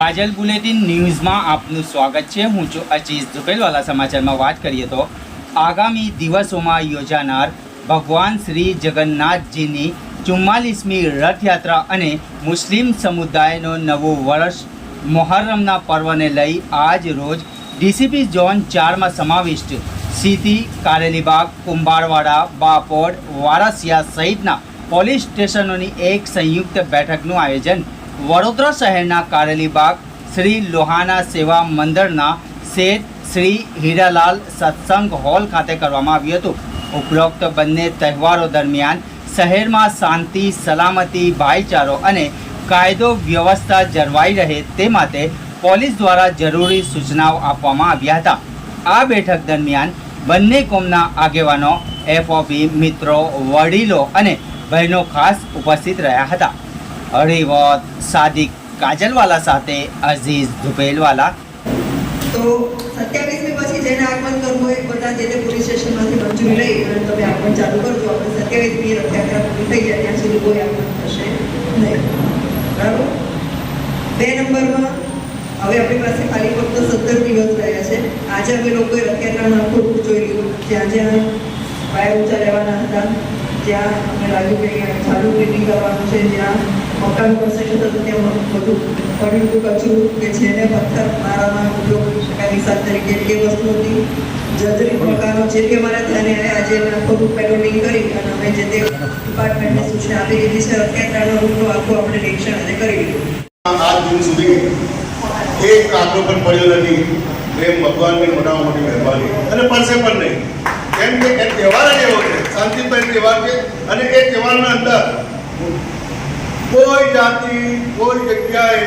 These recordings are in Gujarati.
કાજલ બુલેટિન ન્યૂઝમાં આપનું સ્વાગત છે. હું છું અચીઝ ઝુપેલવાલા સમાચારમાં વાત કરીએ તો આગામી દિવસોમાં યોજાનાર ભગવાન શ્રી જગન્નાથજીની ચુમ્માલીસમી રથયાત્રા અને મુસ્લિમ સમુદાયનો નવું વર્ષ મોહર્રમના પર્વને લઈ આજ રોજ ડીસીપી ઝોન ચારમાં સમાવિષ્ટ સીધી કારેલીબાગ, કુંભારવાડા, બાપોડ, વારાસિયા સહિતના પોલીસ સ્ટેશનોની એક સંયુક્ત બેઠકનું આયોજન વડોદરા શહેરના કારેલીબાગ શ્રી લોહાના સેવા મંદિરના શેઠ શ્રી હીરાલાલ સત્સંગ હોલ ખાતે કરવામાં આવ્યું હતું. ઉપરોક્ત બંને તહેવારો દરમિયાન શહેરમાં શાંતિ, સલામતી, ભાઈચારો અને કાયદો વ્યવસ્થા જળવાઈ રહે તે માટે પોલીસ દ્વારા જરૂરી સૂચનાઓ આપવામાં આવ્યા હતા. આ બેઠક દરમિયાન બંને કોમના આગેવાનો, એફઓબી મિત્રો, વડીલો અને બહેનો ખાસ ઉપસ્થિત રહ્યા હતા. હરિવત સાદિક કાજલવાલા સાથે અઝીઝ ધુપેલવાલા તો સત્યાવીસમી પછી જેને આગમન કરવું હોય બધા જે તે પોલીસ સ્ટેશનમાંથી મંજૂરી લઈ અને તમે આગમન ચાલુ કરજો. આપણે સત્યાવીસમી રથયાત્રા પૂરી થઈ જાય, ત્યાં સુધી કોઈ આગમન થશે નહીં. બરાબર? બે નંબરમાં, હવે આપણી પાસે ખાલી ફક્ત સત્તર દિવસ રહ્યા છે. આજે અમે લોકોએ રથયાત્રાનું આખું જોઈ લીધું. જ્યાં જ્યાં પાયા ઊંચા રહેવાના હતા. જ્યાં અમને લાગ્યું કે અહીંયા ચાલુ ક્લિનિંગ કરવાનું છે, જ્યાં મકાન કન્સ્ટ્રક્શન થતું ત્યાં બધું પડ્યું કચરું કે જેને પથ્થર મારામાં ઉપયોગ કરી શકાય નિશાન તરીકે એ વસ્તુ હતી. જર્જરિત મકાનો જે કે મારા ધ્યાને આવ્યા આજે અમે આખું કરી અને અમે જે તે ડિપાર્ટમેન્ટને સૂચના આપી દીધી છે, અત્યારે રૂપનું આખું આપણે નિરીક્ષણ આજે કરી લીધું આજ દિન સુધી એક કાગડો પણ પડ્યો નથી. એ ભગવાનની મનાવવા માટે મહેરબાની. અને પડશે પણ નહીં. કેમ કે તહેવાર જ એવો છે. શાંતિમય તહેવાર છે અને એ તહેવારના અંદર કોઈ જાતિ, કોઈ જગ્યાએ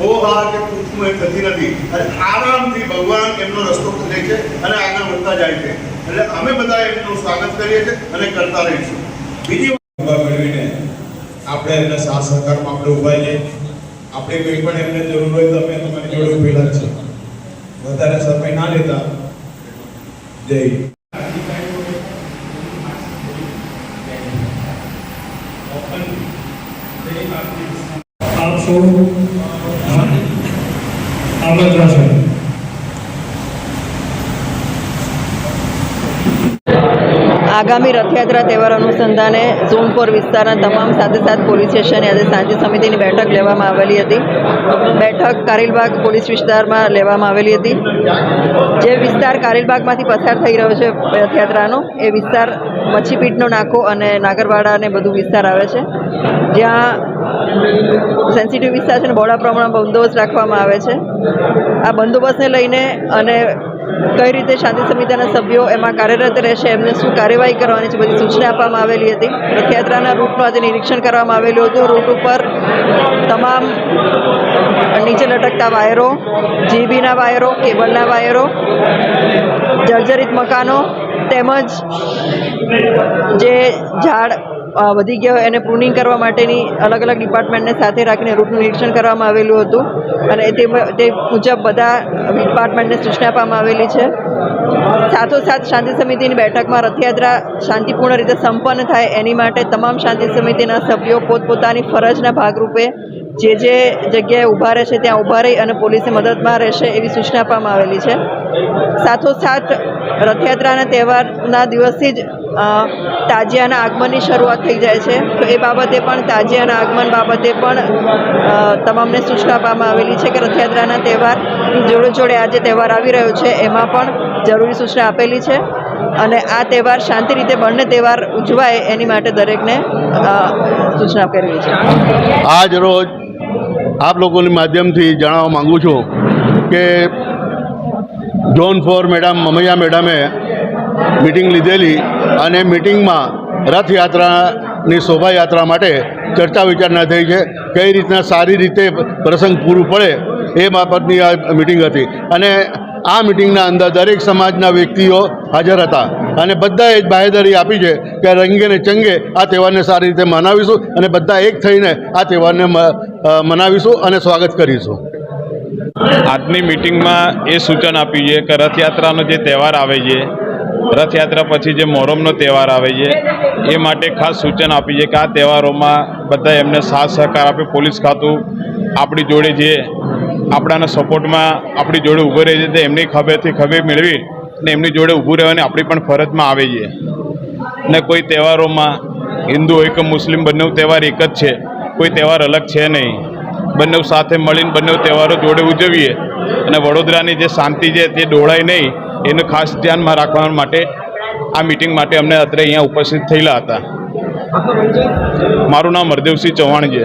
હોહાર કે થતી નથી. અને આરામથી ભગવાન એમનો રસ્તો ખોલે છે અને આગળ વધતા જાય છે. એટલે અમે બધા એમનું સ્વાગત કરીએ છીએ અને કરતા રહીશું. બીજી મેળવીને આપણે એમને સાથ સહકારમાં આપણે ઊભા છીએ આપણે કોઈ પણ એમને જરૂર હોય તો અમે તમારી જોડે ઉભેલા છીએ. વધારે સમય ના લેતા. જય આપ સૌ આમંત્રણ છે આગામી રથયાત્રા તહેવાર અનુસંધાને ઝોન વિસ્તારના તમામ સાથે સાત પોલીસ સ્ટેશને આજે સાંજે સમિતિની બેઠક લેવામાં આવેલી હતી. બેઠક કારેલબાગ પોલીસ વિસ્તારમાં લેવામાં આવેલી હતી. જે વિસ્તાર કારેલબાગમાંથી પસાર થઈ રહ્યો છે રથયાત્રાનો, એ વિસ્તાર મચ્છીપીટનો નાકો અને નાગરવાડા અને બધું વિસ્તાર આવે છે. જ્યાં સેન્સિટિવ વિસ્તાર છે ને, બહોળા પ્રમાણમાં બંદોબસ્ત રાખવામાં આવે છે. આ બંદોબસ્તને લઈને અને કઈ રીતે શાંતિ સમિતિના સભ્યો એમાં કાર્યરત રહેશે, એમને શું કાર્યવાહી કરવાની છે, બધી સૂચના આપવામાં આવેલી હતી. રથયાત્રાના રૂટનું આજે નિરીક્ષણ કરવામાં આવેલું હતું. રૂટ ઉપર તમામ નીચે લટકતા વાયરો, જીબીના વાયરો, કેબલના વાયરો, જર્જરિત મકાનો તેમજ જે ઝાડ વધી ગયા હોય એને પ્રુનિંગ કરવા માટેની અલગ અલગ ડિપાર્ટમેન્ટને સાથે રાખીને રૂટનું નિરીક્ષણ કરવામાં આવેલું હતું. અને તે તે મુજબ બધા ડિપાર્ટમેન્ટને સૂચના આપવામાં આવેલી છે. સાથોસાથ શાંતિ સમિતિની બેઠકમાં રથયાત્રા શાંતિપૂર્ણ રીતે સંપન્ન થાય એની માટે તમામ શાંતિ સમિતિના સભ્યો પોતપોતાની ફરજના ભાગરૂપે જે જે જગ્યાએ ઊભા રહેશે ત્યાં ઊભા રહી અને પોલીસની મદદમાં રહેશે એવી સૂચના આપવામાં આવેલી છે. સાથોસાથ રથયાત્રાના તહેવારના દિવસથી જ તાજિયાના આગમનની શરૂઆત થઈ જાય છે. તો એ બાબતે પણ, તાજિયાના આગમન બાબતે પણ તમામને સૂચના આપવામાં આવેલી છે કે રથયાત્રાના તહેવારની જોડે જોડે આ જે તહેવાર આવી રહ્યો છે, એમાં પણ જરૂરી સૂચના આપેલી છે. અને આ તહેવાર શાંતિ રીતે બંને તહેવાર ઉજવાય એની માટે દરેકને સૂચના કરવી છે. આજ રોજ આપ લોકોની માધ્યમથી જણાવવા માંગુ છું કે ઝોન ફોર મેડમ મમૈયા મેડમે મિટિંગ લીધેલી અને મિટિંગમાં રથયાત્રાની શોભાયાત્રા માટે ચર્ચા વિચારણા થઈ છે, કઈ રીતના સારી રીતે પ્રસંગ પૂરું પડે એ બાબતની આ મિટિંગ હતી. અને આ મિટિંગના અંદર દરેક સમાજના વ્યક્તિઓ હાજર હતા. અને બધાએ જ બાહેધરી આપી છે કે રંગે ને ચંગે આ તહેવારને સારી રીતે મનાવીશું અને બધા એક થઈને આ તહેવારને મનાવીશું અને સ્વાગત કરીશું. આજની મિટિંગમાં એ સૂચન આપ્યું છે કે રથયાત્રાનો જે તહેવાર આવે છે, રથયાત્રા પછી જે મોહરમનો તહેવાર આવે છે, એ માટે ખાસ સૂચન આપી છે કે આ તહેવારોમાં બધા એમને સાથ સહકાર આપે. પોલીસ ખાતું આપણી જોડે છે. આપણાના સપોર્ટમાં આપણી જોડે ઊભો રહે છે તે એમની ખભેથી ખભે મેળવી અને એમની જોડે ઊભું રહેવાની આપણી પણ ફરજમાં આવે છે. ને કોઈ તહેવારોમાં હિન્દુ હોય કે મુસ્લિમ બંને તહેવાર એક જ છે. કોઈ તહેવાર અલગ છે નહીં. બંને સાથે મળીને બંને તહેવારો જોડે ઉજવીએ અને વડોદરાની જે શાંતિ છે તે ડોળાય નહીં એનું ખાસ ધ્યાનમાં રાખવા માટે આ મિટિંગ માટે અમને અત્રે અહીંયા ઉપસ્થિત થયેલા હતા. મારું નામ હરદેવસિંહ ચૌહાણ છે.